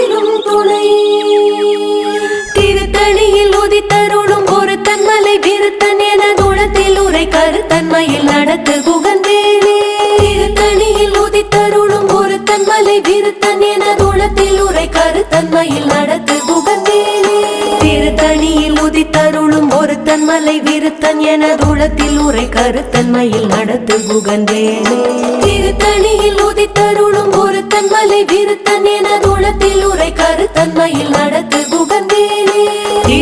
துணையிலும் துணை. திருத்தணியில் உதித்தருளும் ஒரு தன்மலை விருத்தன் என குணத்தில் உரை கருத்தன்மையில் நடத்து குகந்தேனே திருத்தணியில் உதித்தருளும் ஒரு தன்மலை விருத்தன் என குணத்தில் உரை கருத்தன்மையில் நடத்து குகந்தேனே திருத்தணியில் உதித்தருளும் ஒரு தன்மலை விருத்தன் என குணத்தில் உரை கருத்தன்மையில் நடத்து குகந்தேனே திருத்தணியில் உதித்தருளும் ஒரு தன்மலை விருத்தன் என